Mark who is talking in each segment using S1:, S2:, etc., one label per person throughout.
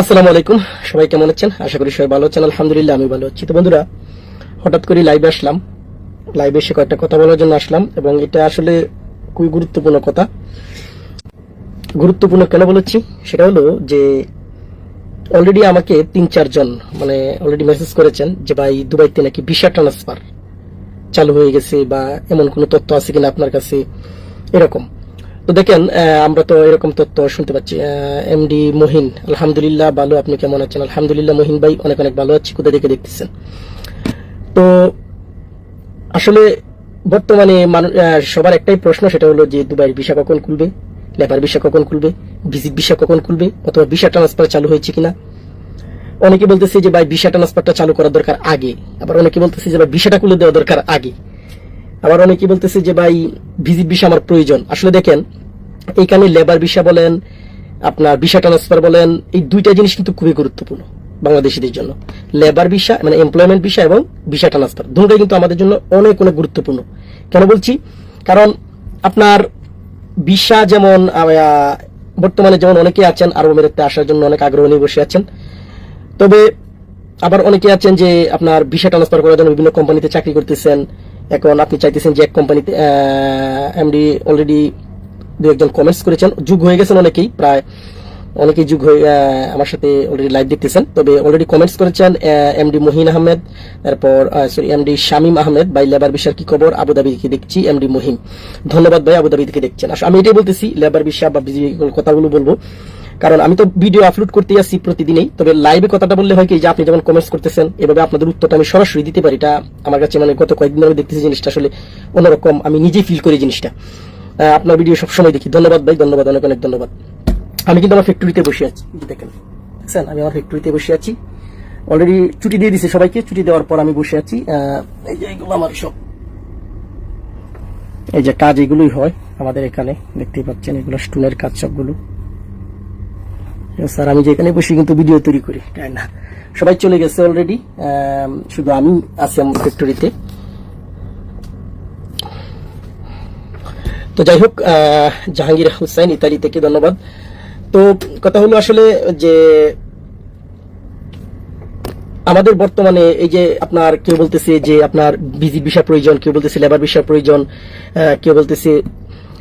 S1: আসসালামু আলাইকুম। সবাই কেমন আছেন? আশা করি সবাই ভালো আছেন। আলহামদুলিল্লাহ, আমি ভালো আছি। তো বন্ধুরা, হঠাৎ করে লাইভে আসলাম। লাইভে এসে কয়েকটা কথা বলার জন্য আসলাম এবং এটা আসলে খুবই গুরুত্বপূর্ণ কথা। গুরুত্বপূর্ণ কেন বলেছি? সেটা হলো যে অলরেডি আমাকে তিন চারজন মানে অলরেডি মেসেজ করেছেন যে, ভাই, দুবাইতে নাকি ভিসা ট্রান্সফার চালু হয়ে গেছে বা এমন কোনো তথ্য আছে কিনা আপনার কাছে? এরকম। তো দেখেন আমরা তো এরকম তথ্য শুনতে পাচ্ছি। এমডি মহিন আলহামদুলিল্লাহ ভালো। আপনি কেমন আছেন? আলহামদুলিল্লাহ মহিন ভাই, অনেক অনেক ভালো আছি। কোথা থেকে দেখতেছেন? তো আসলে বর্তমানে সবার একটাই প্রশ্ন, সেটা হলো যে দুবাইয়ের ভিসা কখন খুলবে? লেবার ভিসা কখন খুলবে? ভিজিট ভিসা কখন খুলবে? অথবা ভিসা ট্রান্সফার চালু হয়েছে কিনা? অনেকে বলতেছে যে, ভাই, ভিসা ট্রান্সফারটা চালু করার দরকার আগে। আবার অনেকে বলতেছে যে, ভাই, ভিসাটা খুলে দেওয়া দরকার আগে। আবার অনেকে বলতেছে যে, ভাই, ভিজিট ভিসা আমার প্রয়োজন। আসলে দেখেন এইখানে লেবার ভিসা বলেন, আপনার ভিসা ট্রান্সফার বলেন, এই দুইটা জিনিস কিন্তু খুবই গুরুত্বপূর্ণ বাংলাদেশিদের জন্য। লেবার ভিসা মানে এমপ্লয়মেন্ট ভিসা এবং ভিসা ট্রান্সফার দুটোই কিন্তু আমাদের জন্য অনেক অনেক গুরুত্বপূর্ণ। কেন বলছি? কারণ আপনার ভিসা যেমন বর্তমানে যেমন অনেকে আছেন আরব আমিরাতে আসার জন্য অনেক আগ্রহ নিয়ে বসে আছেন, তবে আবার অনেকে আছেন যে আপনার ভিসা ট্রান্সফার করার জন্য বিভিন্ন কোম্পানিতে চাকরি করতেছেন। এখন আপনি চাইতেছেন যে এক কোম্পানিতে এমডি অলরেডি দু একজন কমেন্টস করেছেন। যুগ হয়ে গেছেন অনেকেই, প্রায় অনেকেই যুগ হয়ে আমার সাথে অলরেডি লাইভ দেখতেছেন। তবে অলরেডি কমেন্টস করেছেন এমডি মহিন আহমেদ, তারপর সরি এমডি শামিম আহমেদ বাই লেবার বিষয়ের কি খবর? আবুধাবি থেকে দেখছি এমডি মহিম ধন্যবাদ ভাই আবুধাবি থেকে দেখছেন। আসলে আমি এটাই বলতেছি, লেবার বিষয় বা কথাগুলো বলব। কারণ আমি তো ভিডিও আপলোড করতে আসছি প্রতিদিনই, তবে লাইভে কথাটা বললে হয় কি, যে আপনি যেমন কমেন্টস করতেছেন, এভাবে আপনাদের উত্তরটা আমি সরাসরি দিতে পারি। এটা আমার কাছে মানে গত কয়েকদিন আমি দেখতেছি জিনিসটা আসলে অন্যরকম, আমি নিজেই ফিল করি জিনিসটা। আপনার ভিডিও সবসময় দেখি। ধন্যবাদ ভাই, ধন্যবাদ, অনেক অনেক ধন্যবাদ। আমি কিন্তু আমার ফ্যাক্টরিতে বসে আছি। দেখেন, দেখছেন? আমি আমার ফ্যাক্টরিতে বসে আছি। অলরেডি ছুটি দিয়ে দিছে সবাইকে। ছুটি দেওয়ার পর আমি বসে আছি। এই যে এগুলো আমার সব। এই যে কাজ এগুলোই হয় আমাদের এখানে। দেখতেই পাচ্ছেন, এগুলো স্টুনের কাজ সবগুলো। স্যার, আমি যে এখানে বসে কিন্তু ভিডিও তৈরি করি, তাই না? সবাই চলে গেছে অলরেডি শুধু আমি আছি আমার ফ্যাক্টরিতে তো যাই হোক জাহাঙ্গীর হুসাইন ইতালি থেকে ধন্যবাদ। তো কথা হলো আসলে যে আমাদের বর্তমানে এই যে আপনার, কেউ বলতেছে যে আপনার বিজি বিষয় প্রয়োজন, কেউ বলতেছে লেবার বিষয় প্রয়োজন কেউ বলতেছে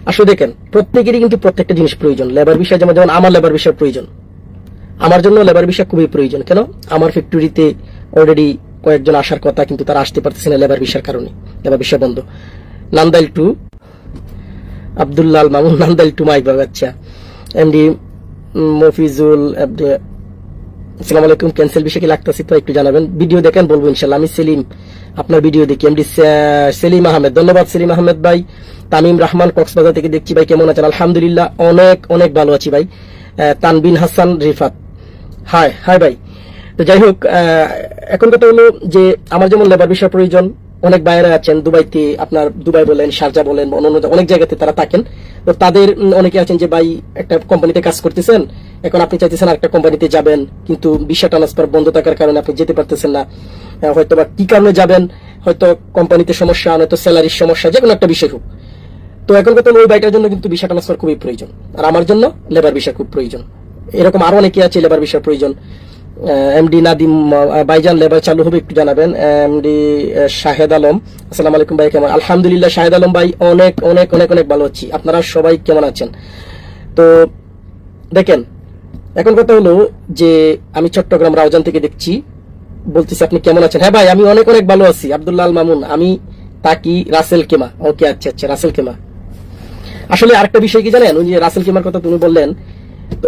S1: আসলে দেখেন, প্রত্যেকেরই কিন্তু প্রত্যেকটা জিনিস প্রয়োজন। লেবার বিষয় যেমন যেমন আমার লেবার বিষয় প্রয়োজন। আমার জন্য লেবার বিষয় খুবই প্রয়োজন। কেন? আমার ফ্যাক্টরিতে অলরেডি কয়েকজন আসার কথা, কিন্তু তারা আসতে পারতেছে না লেবার বিষয়ের কারণে। লেবার বিষয় বন্ধ। Nandail to Abdullal Mamun, Nandail to Mike বাচ্চা এমডি মফিজুল আসসালামু আলাইকুম ক্যান্সেল বিষয়ে কি লাগতেছে তো একটু জানাবেন। ভিডিও দেখেন, বলব ইনশাল্লাহ আমি সেলিম, আপনার ভিডিও দেখি। এমডি সেলিম আহমেদ। ধন্যবাদ সেলিম আহমেদ ভাই। তামিম রহমান, কক্সবাজার থেকে দেখছি ভাই, কেমন আছেন? আলহামদুলিল্লাহ, অনেক অনেক ভালো আছি ভাই। তানবিন হাসান রিফাত। হাই হাই ভাই। তো যাই হোক এখন কথা হলো যে আমার যেমন লেবার বিষয় প্রয়োজন, অনেক বাইরে আছেন, দুবাইতে আপনার দুবাই বলেন, শারজা বলেন অন্য অনেক জায়গাতে তারা থাকেন। তো তাদের অনেকে আছেন যে ভাই, একটা কোম্পানিতে কাজ করতেছেন এখন আপনি চাইতেছেন আরেকটা কোম্পানিতে যাবেন, কিন্তু ভিসা ট্রান্সফার বন্ধ থাকার কারণে আপনি যেতে পারতেছেন না। হয়তো বা কি কারণে যাবেন, হয়তো কোম্পানিতে সমস্যা নয়তো স্যালারির সমস্যা, যে কোনো একটা বিষয় হোক। তো এখন কথা ওই বাইটার জন্য কিন্তু ভিসা ট্রান্সফার খুবই প্রয়োজন। আর আমার জন্য লেবার ভিসা খুব প্রয়োজন। এরকম আরও অনেকে আছে লেবার ভিসার প্রয়োজন। এমডি নাদিম বাইজান লেবার চালু হবে, একটু জানাবেন। এমডি শাহেদ আলম, আসসালামু আলাইকুম ভাই, কেমন? আলহামদুলিল্লাহ, শাহেদ আলম ভাই, অনেক অনেক অনেক অনেক ভালো আছি। আপনারা সবাই কেমন আছেন? তো দেখেন এখন কথা হলো যে আমি চট্টগ্রাম রাউজান থেকে দেখছি। বলতেছি, আপনি কেমন আছেন? হ্যাঁ ভাই, আমি অনেক অনেক ভালো আছি। আব্দুল্লাহ মামুন, আমি তাকি রাসেল কেমা। ওকে আচ্ছা আচ্ছা রাসেল কেমা। আসলে আরেকটা বিষয় কি জানেন? যে রাসেল কেমার কথা তুমি বললেন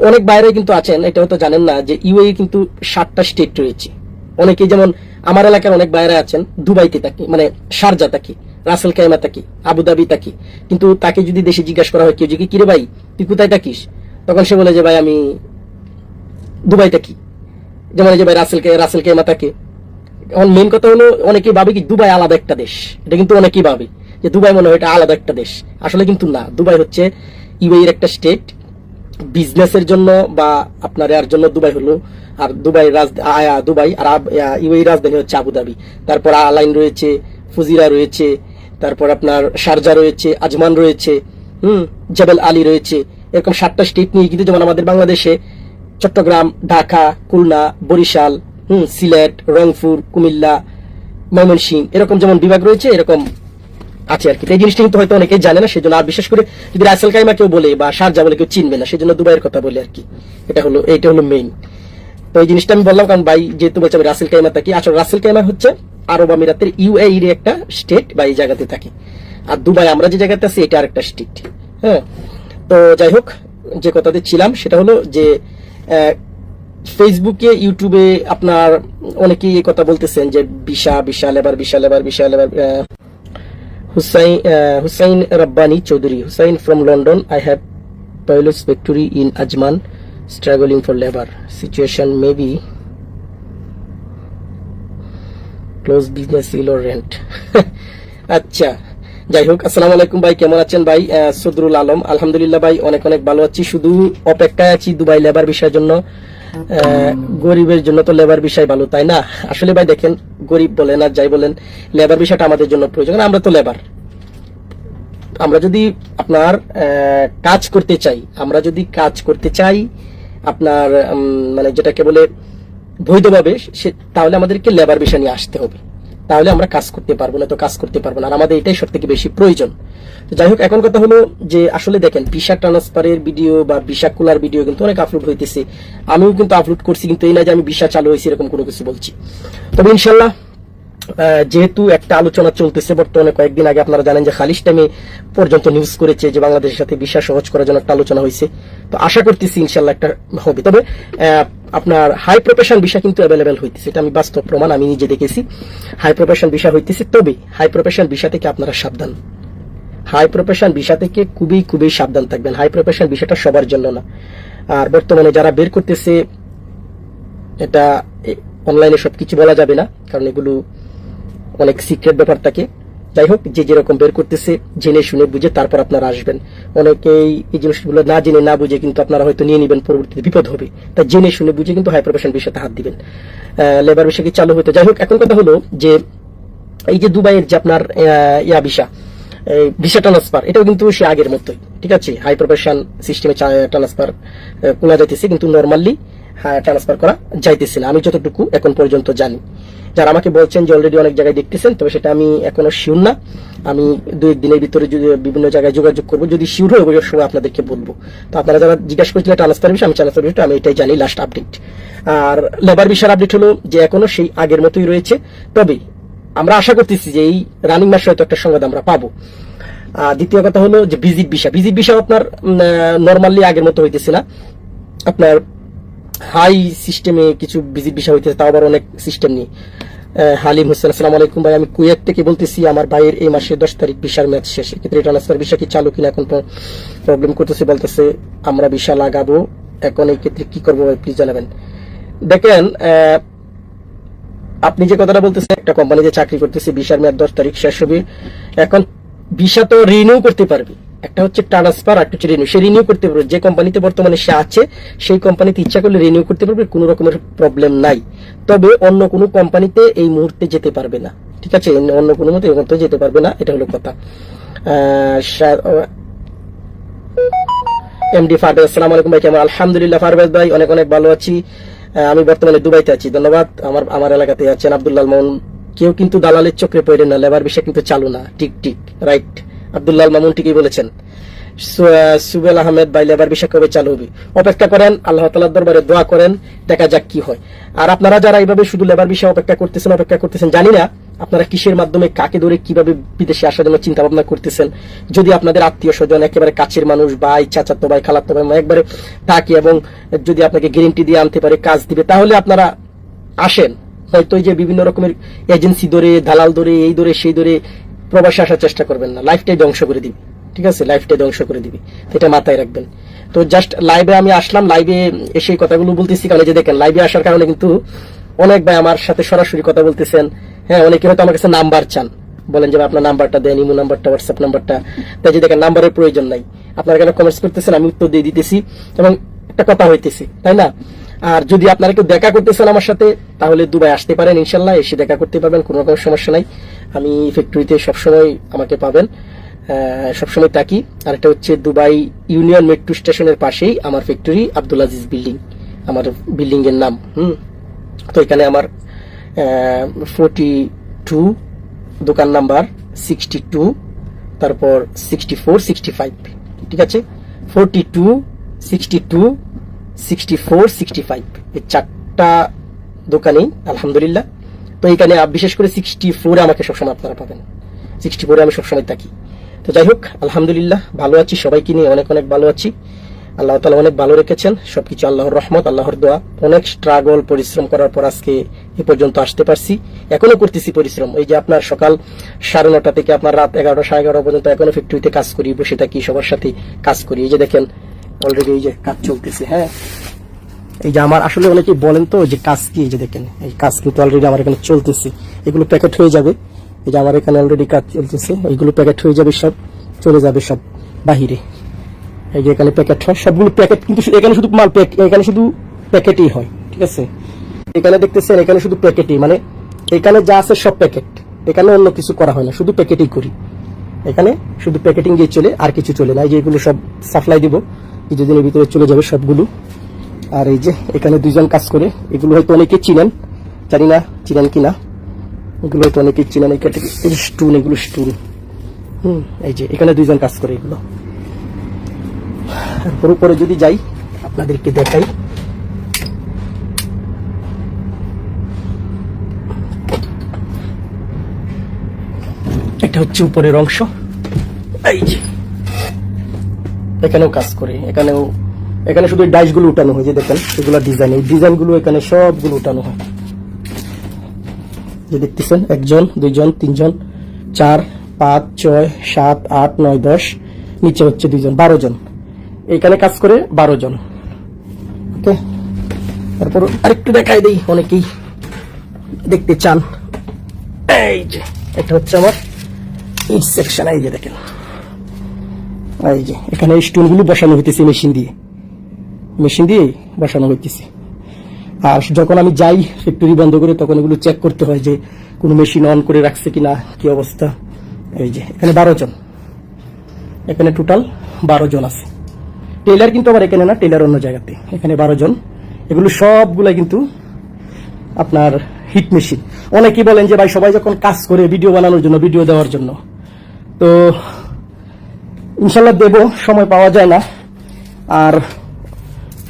S1: অনেক বাইরে কিন্তু আছেন, এটাও তো জানেন না, যে ইউএ কিন্তু সাতটা স্টেট রয়েছে। অনেকেই যেমন আমার এলাকার অনেক বাইরে আছেন, দুবাইতে থাকি মানে শারজা থাকি রাসেল কাইমা থাকি আবুধাবি থাকি কিন্তু তাকে যদি দেশে জিজ্ঞাসা করা হয়, কেউ জিজ্ঞেস কিরে ভাই, তুই কোথায় থাকিস? তখন সে বলে যে, ভাই, আমি দুবাই কি? যেমন এই যে ভাই রাসেল কে রাসেল কেমা থাকে এখন মেন কথা হলো, অনেকেই ভাবে কি দুবাই আলাদা একটা দেশ? এটা কিন্তু অনেকেই ভাবে, যে দুবাই মনে হয় এটা আলাদা একটা দেশ। আসলে কিন্তু না, দুবাই হচ্ছে ইউএই এর একটা স্টেট বিজনেসের জন্য বা আপনার এর জন্য দুবাই হলো, আর দুবাই রাজ দুবাই, আর ইউএই রাজধানী হচ্ছে আবুধাবি তারপর আলাইন রয়েছে, ফুজিরা রয়েছে, তারপর আপনার শারজা রয়েছে, আজমান রয়েছে, হুম, জবেল আলী রয়েছে, এরকম সাতটা স্টেট নিয়ে কিন্তু যেমন আমাদের বাংলাদেশে চট্টগ্রাম, ঢাকা, খুলনা, বরিশাল, হুম, সিলেট, রংপুর, কুমিল্লা, ময়মনসিংহ, এরকম যেমন বিভাগ রয়েছে, এরকম আছে আর কি। এই জিনিসটা কিন্তু হয়তো অনেকেই জানে না, সেজন্য আর বিশেষ করে যদি রাসেল কাইমা কেউ বলে বা শারজা বলে কেউ চিনবে না, সেজন্য দুবাইয়ের কথা বলে আর কি। এটা হলো, এইটা হলো মেইন তো এই জিনিসটা আমি বললাম, কারণ ভাই যেহেতু বলছে আমি রাসেল কাইমা থাকি, আসলে রাসেল কাইমা হচ্ছে আরব আমিরাতের ইউএই এর একটা স্টেট বা এই জায়গাতে থাকি। আর দুবাই, আমরা যে জায়গাতে আছি, এটা আরেকটা স্টেট হ্যাঁ তো যাই হোক, যে কথাতে ছিলাম সেটা হলো যে ফেসবুকে ইউটিউবে আপনার অনেকেই এই কথা বলতেছেন যে বিশা, বিশাল এবার বিশাল এবার বিশাল এবার Hussain Hussain Rabbani Chowdhury, Hussain from London I have piles factory in Ajman struggling for labour situation may be close business ill rent আচ্ছা যাই হোক, আসসালামু আলাইকুম ভাই, কেমন আছেন ভাই? সদরুল আলম। আলহামদুলিল্লাহ ভাই, অনেক অনেক ভালো আছি। শুধু অপেক্ষায় আছি দুবাই লেবার বিষয়ের জন্য। গরিবের জন্য তো লেবার বিষয় ভালো, তাই না? আসলে ভাই দেখেন, গরিব বলেন আর যাই বলেন লেবার বিষয়টা আমাদের জন্য প্রয়োজন। আমরা তো লেবার আমরা যদি আপনার কাজ করতে চাই, আমরা যদি কাজ করতে চাই, আপনার মানে যেটাকে বলে বৈধভাবে, সে, তাহলে আমাদেরকে লেবার বিষয় নিয়ে আসতে হবে। তাহলে আমরা কাজ করতে পারব না, তো কাজ করতে পারব না। আর আমাদের এটাই সব থেকে বেশি প্রয়োজন। তো যাই হোক, এখন কথা হলো যে আসলে দেখেন, ভিসা ট্রান্সফারের ভিডিও বা ভিসা কুলার ভিডিও কিন্তু অনেক আপলোড হইতেছে। আমিও কিন্তু আপলোড করছি, কিন্তু এই না যে আমি ভিসা চালু হয়েছি, এরকম কোনো কিছু বলছি। তবে ইনশাল্লাহ যেহেতু একটা আলোচনা চলতেছে বর্তমানে, কয়েকদিন আগে আপনারা জানেন যে খালিশ টাইমে পর্যন্ত নিউজ করেছে যে বাংলাদেশের সাথে বিশ্বাস সহজ করার জন্য একটা আলোচনা হয়েছে। তো আশা করতেছি ইনশাল্লাহ একটা হবে। তবে আপনার হাই প্রফেশন ভিসা কিন্তু অ্যাভেলেবেল হইতেছে। এটা আমি বাস্তব প্রমাণ, আমি নিজে দেখেছি। হাই প্রফেশন ভিসা হইতেছে। তবে হাই প্রফেশন ভিসা থেকে আপনারা সাবধান। হাই প্রফেশন ভিসা থেকে খুবই খুবই সাবধান থাকবেন। হাই প্রফেশন ভিসাটা সবার জন্য না। আর বর্তমানে যারা বের করতেছে, এটা অনলাইনে সবকিছু বলা যাবে না, কারণ এগুলো অনেক সিক্রেট ব্যাপার থাকে। যাই হোক যে যেরকম বের করতেছে, জেনে শুনে বুঝে তারপর আপনারা আসবেন। অনেকেই এই জিনিসগুলো না জেনে না বুঝে কিন্তু আপনারা হয়তো নিয়ে নেবেন, পরবর্তীতে বিপদ হবে। তাই জেনে শুনে বুঝে কিন্তু হাই প্রফেশন বিষয়তে হাত দিবেন। লেবার বিষয় কি চালু হতো যাই হোক এখন কথা হলো যে, এই যে দুবাইয়ের যে আপনার ইয়া ভিসা ভিসা ট্রান্সফার এটাও কিন্তু সে আগের মতোই, ঠিক আছে? হাই প্রফেশন সিস্টেমে ট্রান্সফার করা যাইতেছে, কিন্তু নর্মালি ট্রান্সফার করা যাইতেছে না। আমি যতটুকু এখন পর্যন্ত জানি। যারা আমাকে বলছেন যে অলরেডি অনেক জায়গায় দেখতেছেন, তবে সেটা আমি এখনও শিওর না। আমি দু এক দিনের ভিতরে বিভিন্ন জায়গায় যোগাযোগ করব, যদি শিওর হয়ে ওই সময় আপনাদেরকে বলব। তো আপনারা যারা জিজ্ঞাসা করছিলেন ট্রান্সফার বিষয়, আমি ট্রান্সফার বিষয়টা, আমি এটাই জানি লাস্ট আপডেট আর লেবার বিষয়ের আপডেট হলো যে এখনও সেই আগের মতোই রয়েছে। তবে আমরা আশা করতেছি যে এই রানিং মাসে হয়তো একটা সংবাদ আমরা পাবো। আর দ্বিতীয় কথা হলো যে ভিজিট ভিসা ভিজিট ভিসা আপনার নর্মালি আগের মতো হইতেছে না। আপনার হাই সিস্টেমে কিছু ভিজিট ভিসা হইতেছে, তাও আবার অনেক সিস্টেম নিয়ে। হালিম হোসেন, আসসালামু আলাইকুম ভাই। আমি কুয়েত থেকে বলতেছি, আমার ভাইয়ের এই মাসে দশ তারিখ ভিসার ম্যাচ শেষ। এক্ষেত্রে ট্রান্সফার ভিসা কি চালু কিনা এখন প্রবলেম করতেছে, বলতেছে আমরা ভিসা লাগাবো। এখন এই ক্ষেত্রে কি করব ভাই প্লিজ জানাবেন। দেখেন আপনি যে কথাটা বলতেছেন, একটা কোম্পানিতে চাকরি করতেছে বিশার মেয়াদ দশ তারিখ শেষ হবে। এখন ভিসা তো রিনিউ করতে পারবে। একটা হচ্ছে ট্রান্সফার আর হচ্ছে রিনিউ সে রিনিউ করতে পারবে। যে কোম্পানিতে বর্তমানে সে আছে, সেই কোম্পানিতে ইচ্ছা করলে রিনিউ করতে পারবে, কোনো রকমের প্রবলেম নাই। তবে অন্য কোনো কোম্পানিতে এই মুহূর্তে যেতে পারবে না। ঠিক আছে? অন্য কোনো মতে এই মুহূর্তে যেতে পারবে না, এটা হলো কথা। এমডি ফারবেজ আসসালামু আলাইকুম ভাই, কেমন? আলহামদুলিল্লাহ ফারবেজ ভাই, অনেক অনেক ভালো আছি। আমি বর্তমানে দুবাইতে আছি। ধন্যবাদ। আমার আমার এলাকাতে আছেন আব্দুল্লাহ মামুন। কেউ কিন্তু দালালের চক্রে পড়ে না, লেবার বিষয় কিন্তু চালু না। ঠিক ঠিক রাইট আব্দুল্লাহ মামুন ঠিকই বলেছেন। সুবেল আহমেদ ভাই লেবার বিষয় কবে চালু হবে? অপেক্ষা করেন, আল্লাহ তালার দরবারে দোয়া করেন, দেখা যাক কি হয়। আর আপনারা যারা এইভাবে শুধু লেবার বিষয়ে অপেক্ষা করতেছেন অপেক্ষা করতেছেন, জানি না আপনারা কিসের মাধ্যমে, কাকে ধরে কীভাবে বিদেশে আসার জন্য চিন্তা ভাবনা করতেছেন। যদি আপনাদের আত্মীয় স্বজন একেবারে কাছের মানুষ, ভাই, চাচাতো ভাই, খালাতো ভাই একবারে থাকে এবং যদি আপনাকে গ্যারেন্টি দিয়ে আনতে পারে, কাজ দিবে, তাহলে আপনারা আসেন। হয়তো যে বিভিন্ন রকমের এজেন্সি ধরে, দালাল ধরে, এই ধরে, সেই ধরে প্রবাসে আসার চেষ্টা করবেন না। লাইফটাই ধ্বংস করে দিবে। ঠিক আছে? লাইফটাই ধ্বংস করে দিবে। এটা মাথায় রাখবেন। তো জাস্ট লাইভে আমি আসলাম। লাইভে এসে কথাগুলো বলতেছি। কারণ যে দেখেন লাইভে আসার কারণে কিন্তু অনেক ভাই আমার সাথে সরাসরি কথা বলতেছেন। হ্যাঁ অনেকে হয়তো আমার কাছে নাম্বার চান। বলেন যে আপনার নাম্বারটা দেন, ইমো নাম্বারটা হোয়াটসঅ্যাপ নাম্বারটা তাই যে দেখেন নাম্বারের প্রয়োজন নাই। আপনারা কেন কমেন্টস করতেছেন? আমি উত্তর দিয়ে দিতেছি। এবং একটা কথা হইতেছে, তাই না? আর যদি আপনারা কেউ দেখা করতে চান আমার সাথে, তাহলে দুবাই আসতে পারেন, ইনশাল্লাহ, এসে দেখা করতে পারবেন, কোনো রকম সমস্যা নাই। আমি ফ্যাক্টরিতে সবসময় আমাকে পাবেন সবসময় থাকি। আর এটা হচ্ছে দুবাই ইউনিয়ন মেট্রো স্টেশনের পাশেই আমার ফ্যাক্টরি আব্দুল আজিজ বিল্ডিং আমার বিল্ডিং এর নাম, হুম। তো এখানে আমার ফোরটি টু দোকান নাম্বার সিক্সটি টু তারপর সিক্সটি ফোর সিক্সটি ফাইভ ঠিক আছে? Forty two sixty two sixty four চারটা দোকানেই, আলহামদুলিল্লাহ। তো আপ- বিশেষ করে সিক্সটি আমাকে সবসময় আপনারা পাবেন। সিক্সটি ফোরে আমি সবসময় থাকি। তো যাই হোক, আলহামদুলিল্লাহ, ভালো আছি সবাইকে নিয়ে, অনেক অনেক ভালো আছি। আল্লাহ তালা অনেক ভালো রেখেছেন, সবকিছু আল্লাহর রহমত, আল্লাহর দোয়া। অনেক স্ট্রাগল পরিশ্রম করার পর আজকে এ পর্যন্ত আসতে পারছি। এখনও করতেছি পরিশ্রম। এই যে আপনার সকাল সাড়ে নটা থেকে আপনার রাত এগারোটা, সাড়ে এগারোটা পর্যন্ত এখনও ফ্যাক্টরিতে কাজ করি, বসে থাকি, সবার সাথে কাজ করি। এই যে দেখেন অলরেডি এই যে কাজ চলতেছে হ্যাঁ? এই যে আমার আসলে অনেকেই বলেন তো যে কাজ কি, এই যে দেখেন, এই কাজ কিন্তু অলরেডি আমার এখানে চলতেছে। এগুলো প্যাকেট হয়ে যাবে। এই যে আমার এখানে অলরেডি কাজ চলতেছে। এইগুলো প্যাকেট হয়ে যাবে সব, চলে যাবে সব বাহিরে। এই যে এখানে প্যাকেট হয়, সবগুলো প্যাকেট কিন্তু এখানে শুধু মাল প্যাক- এখানে শুধু প্যাকেটই হয়, ঠিক আছে? এখানে দেখতেছেন, এখানে শুধু প্যাকেটই মানে এখানে যা আছে সব প্যাকেট এখানে অন্য কিছু করা হয় না, শুধু প্যাকেটই করি। এখানে শুধু প্যাকেটিং দিয়ে চলে, আর কিছু চলে না। এই যে এগুলো সব সাপ্লাই দিব। কিছুদিনের ভিতরে চলে যাবে সবগুলো। আর এই যে, এখানে দুইজন কাজ করে, এগুলো হয়তো অনেকে চিনেন, জানি না চিনেন কি না এগুলো হয়তো অনেকে চিনেন এই এগুলো স্টুন হুম, এই যে, এখানে দুইজন কাজ করে এগুলো। তারপর উপরে যদি যাই, আপনাদেরকে দেখাই। এটা হচ্ছে উপরের অংশ। এখানেও কাজ করে। এখানেও এখানে শুধু ডাইসগুলো উঠানো হয় যে দেখেন, এগুলো ডিজাইন এই ডিজাইনগুলো এখানে সবগুলো উঠানো হয়। যে দেখতেছেন, একজন, দুইজন, তিনজন, চার, পাঁচ, ছয়, সাত, আট, নয়, দশ, নিচে হচ্ছে দুইজন, বারো জন। এখানে কাজ করে বারো জন। ওকে? তারপর আরেকটু দেখাই দিই অনেকেই। দেখতে চান। এই যে, এটা হচ্ছে আমার ইট সেকশন এই যে দেখেন। এই যে, এখানে স্টোনগুলো বসানো হইতেছে, মেশিন দিয়ে। মেশিন দিয়ে বসানো হইতেছে। আর যখন আমি যাই ফ্যাক্টরি বন্ধ করে, তখন এগুলো চেক করতে হয় যে কোনো মেশিন অন করে রাখছে কিনা, কি অবস্থা। এই যে, এখানে বারো জন। এখানে টোটাল বারো জন আছে। টেলার কিন্তু আবার এখানে না টেলার অন্য জায়গাতে। এখানে বারো জন। এগুলো সবগুলা কিন্তু আপনার হিট মেশিন অনেকেই বলেন যে, ভাই, সবাই যখন কাজ করে ভিডিও বানানোর জন্য ভিডিও দেওয়ার জন্য। তো ইনশাল্লাহ দেব, সময় পাওয়া যায় না। আর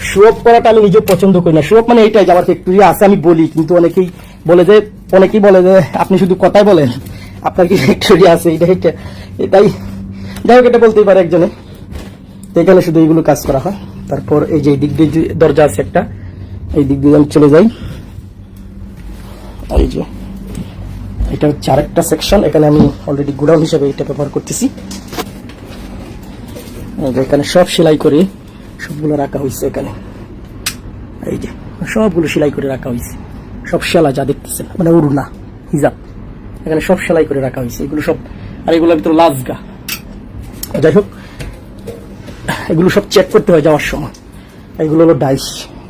S1: শো অফ করাটা আমি নিজে পছন্দ করি না। শো অফ মানে এইটাই যে আমার ফ্যাক্টরি আছে, আমি বলি, কিন্তু অনেকেই বলে যে, অনেকেই বলে যে, আপনি শুধু কথাই বলেন। আপনার কি ফ্যাক্টরি আছে? এটা এটা এটাই। যাই হোক, এটা বলতেই পারে একজনে। এখানে শুধু এইগুলো কাজ করা হয়। তারপর এই যে দিক দিয়ে দরজা আছে একটা, এই দিক দিয়ে আমি চলে যাই। এই যে, এটা হচ্ছে আরেকটা সেকশন এখানে আমি অলরেডি গোডাউন হিসেবে এটা ব্যবহার করতেছি। এখানে সব সেলাই করে, সবগুলো রাখা হয়েছে এখানে। এই যে, সবগুলো সেলাই করে রাখা হয়েছে সব সেলা যা দেখতেছেন মানে উড়না হিজাব। এখানে সব সেলাই করে রাখা হয়েছে এগুলো সব আর এগুলোর ভিতরে লাজগা। যাই হোক, এগুলো সব চেক করতে হয় যাওয়ার সময়। এগুলো হলো ডাইস,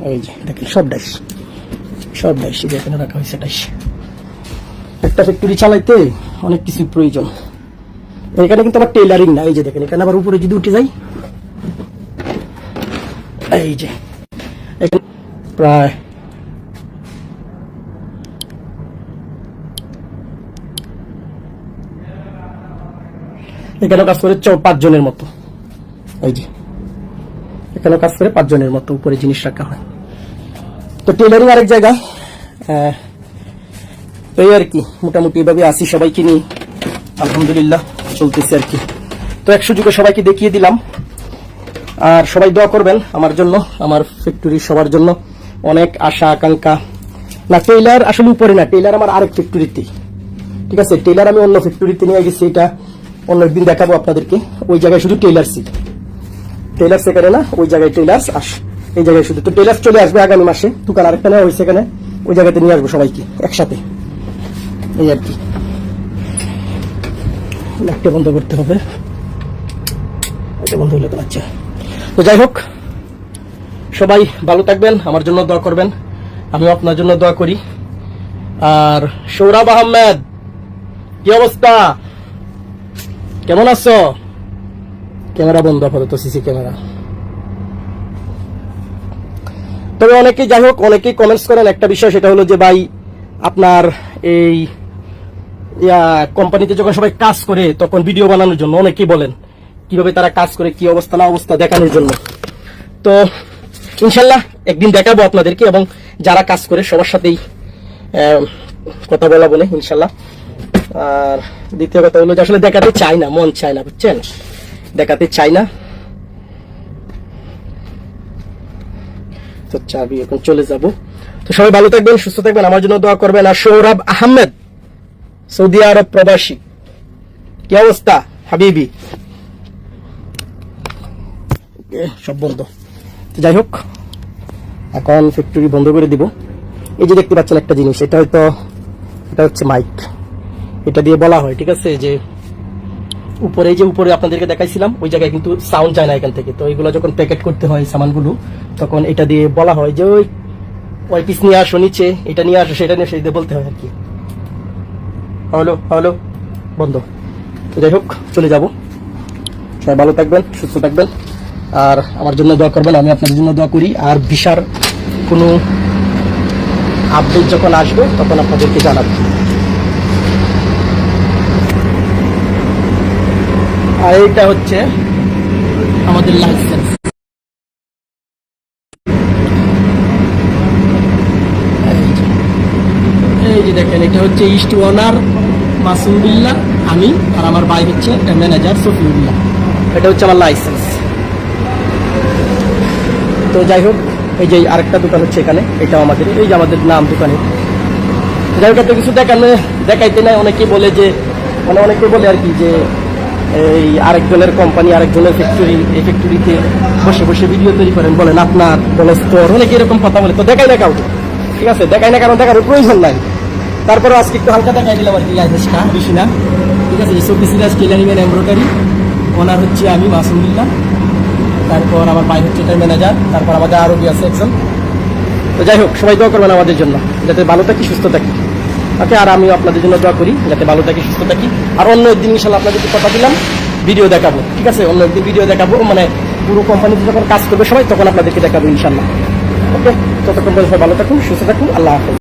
S1: এই যে দেখেন, সব ডাইস। সব ডাইস এখানে রাখা হয়েছে ডাইস। একটা ফ্যাক্টরি চালাইতে অনেক কিছু প্রয়োজন। এখানে কিন্তু আবার টেলারিং না এই যে দেখেন এখানে আবার উপরে যদি উঠে যাই এই যে এখানে প্রায় এখানে কাজ করে পাঁচ জনের মতো এই যে এখানে কাজ করে পাঁচ জনের মতো উপরে জিনিস রাখা হয়। তো টেলারিং আরেক জায়গায় আহ, এই আর কি মোটামুটি এভাবে আসি সবাইকে নিয়ে আলহামদুলিল্লাহ। চলতেছে আর কি। তো এক সুযোগে সবাইকে দেখিয়ে দিলাম। আর সবাই দোয়া করবেন আমার জন্য, আমার ফ্যাক্টরি সবার জন্য। অনেক আশা, আকাঙ্ক্ষা। না টেইলার আসলে উপরে না টেইলার আমার আরেক ফ্যাক্টরিতেই ঠিক আছে টেইলার আমি অন্য ফ্যাক্টরিতে নিয়ে গেছি, এটা অন্য একদিন দেখাবো আপনাদেরকে। ওই জায়গায় শুধু টেইলার সিট টেইলার সেখানে না, ওই জায়গায় টেইলার্স আস, এই জায়গায় শুধু। তো টেইলার্স চলে আসবে আগামী মাসে, দোকান আরেকটা নেওয়া হয়েছে এখানে, ওই জায়গাতে নিয়ে আসব সবাইকে, একসাথে। এই আর কি। লাইটটা বন্ধ করতে হবে। এটা বন্ধ হলে তো আচ্ছা তো যাই হোক, সবাই ভালো থাকবেন, আমার জন্য দোয়া করবেন, আমিও আপনার জন্য দোয়া করি। আর সৌরভ আহমেদ, কি অবস্থা? কেমন আছো? ক্যামেরা বন্ধ, আপাতত সিসি ক্যামেরা। তবে অনেকেই, যাই হোক, অনেকেই কমেন্টস করেন। একটা বিষয়, সেটা হলো যে, ভাই, আপনার এই কোম্পানিতে যখন সবাই কাজ করে, তখন ভিডিও বানানোর জন্য অনেকেই বলেন, কীভাবে তারা কাজ করে, কি অবস্থা, না অবস্থা দেখানোর জন্য। তো, ইনশাল্লাহ একদিন দেখাবো আপনাদেরকে এবং যারা কাজ করে, সবার সাথেই কথা বলা বলে ইনশাল্লাহ। আর দ্বিতীয় কথা হলো যে আসলে দেখাতে চাই না, মন চায় না, বুঝছেন? দেখাতে চাই না। তো চাবি এখন চলে যাব। তো সবাই ভালো থাকবেন, সুস্থ থাকবেন, আমার জন্য দোয়া করবেন। আর সৌরভ আহমেদ সৌদি আরব প্রবাসী। কি অবস্থা হাবিবি? সব বন্ধ। যাই হোক এখন ফ্যাক্টরি বন্ধ করে দিব। এই যে দেখতে পাচ্ছেন একটা জিনিস এটা হয়তো এটা হচ্ছে মাইক এটা দিয়ে বলা হয় ঠিক আছে? যে উপরে যে উপরে আপনাদেরকে দেখাইছিলাম ওই জায়গায় কিন্তু সাউন্ড যায় না এখান থেকে। তো এইগুলো যখন প্যাকেট করতে হয় সামানগুলো তখন এটা দিয়ে বলা হয় যে ওই ওই পিস নিয়ে আসো নিচে এটা নিয়ে আসো সেটা নিয়ে সেটা বলতে হয় আর কি। হলো হলো বন্ধ। যাই হোক, চলে যাব। সবাই ভালো থাকবেন, সুস্থ থাকবেন। আর আমার জন্য দোয়া করবেন, আমি আপনাদের জন্য দোয়া করি। আর ভিসার কোনো আপডেট যখন আসবে, তখন আপনাদেরকে জানাব। আর এইটা হচ্ছে আমাদের লাইসেন্স এই যে দেখেন, এটা হচ্ছে ইস্ট ওনার মাসুমবিল্লাহ আমি আর আমার ভাই হচ্ছে ম্যানেজার সফিউল্লাহ এটা হচ্ছে আমার লাইসেন্স তো যাই হোক, এই যে আরেকটা দোকান হচ্ছে এখানে, এটাও আমাদের, এই যে আমাদের নাম দোকানে। যাই হোক, এত কিছু দেখানো দেখাইতে নাই, অনেকে বলে যে মানে অনেকে বলে আর কি যে, এই আরেকজনের কোম্পানি আরেকজনের ফ্যাক্টরি এই ফ্যাক্টরিতে বসে বসে ভিডিও তৈরি করেন, বলেন আপনার বলে তোর অনেকে এরকম কথা বলে। তো দেখাই না কাউকে। ঠিক আছে, দেখাই না কারণ দেখার প্রয়োজন নাই। তারপরে আজকে একটু হালকা দেখাই দিলাম আর কি লাইসেন্সটা বেশি না ঠিক আছে চব্বিশ সিরাজ কেলানিমের এমব্রয়ডারি ওনার হচ্ছে আমি মাসুমুল্লাহ তারপর আমার ভাই হচ্ছে এটার ম্যানেজার তারপর আমাদের আরও আছে একজন। তো যাই হোক, সবাই দোয়া করবেন আমাদের জন্য, যাতে ভালো থাকি, সুস্থ থাকি। ওকে, আর আমিও আপনাদের জন্য দোয়া করি, যাতে ভালো থাকি, সুস্থ থাকি। আর অন্য একদিন ইনশাল্লাহ আপনাদেরকে কথা দিলাম ভিডিও দেখাবো, ঠিক আছে? অন্য একদিন ভিডিও দেখাবো মানে পুরো কোম্পানিতে যখন কাজ করবে সবাই, তখন আপনাদেরকে দেখাবো ইনশাল্লাহ ওকে, ততক্ষণ পর্যন্ত ভালো থাকুন, সুস্থ থাকুন, আল্লাহ হাফেজ।